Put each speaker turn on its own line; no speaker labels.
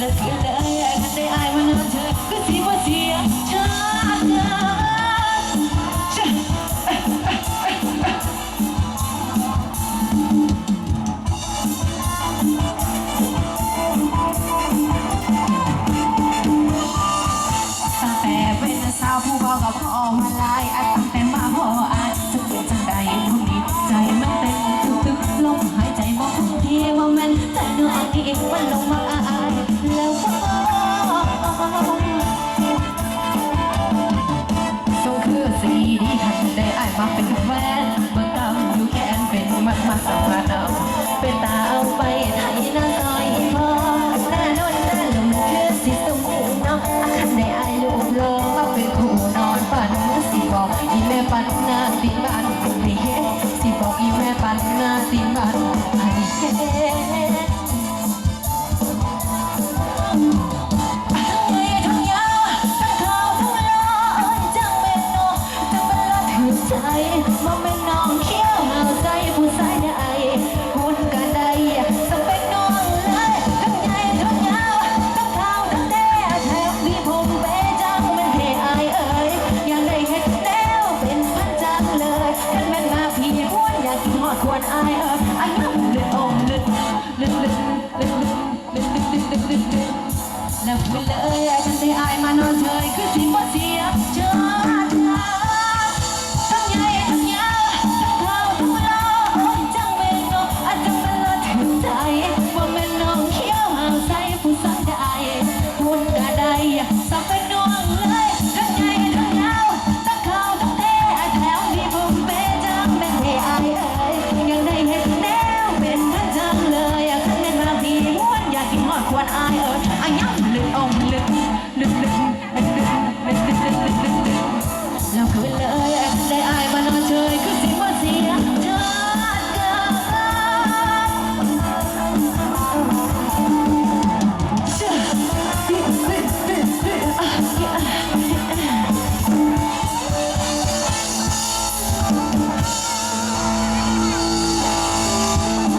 ละเสียใจคันได้อายมานาเธอก็สีว่าเสียชาตินช้งแต่เป็นสาวผู้เบากับพ่อมาลายอาตั้งแต่มาพ่ออาจะเปลี่ยนจังใดผู้นี้ใจมัเต้นตึกตึกลมหายใจบองทีว่ามันแต่เนื้ออันนี้มันลงมา มาเป็นแหวนบางตามอยู่แขนเป็นมากมาสัมผัสเอาเปตาเอาไปไทยน้อยพอหน้านอหน้าลมคือสีสมคูเนาะอาคันไดอายลูกลงมาเปขู่นอนฝันสีบอกอีแม่ปันนาปีบ้า ai ơi anh hấp lên ôm lên lên lên lên lên lên lên lên lên làm quên lỡ ai chẳng thấy ai mà non trời cứ xin bớt gì chưa วันอายเอิร์ดอายังมัลืกอง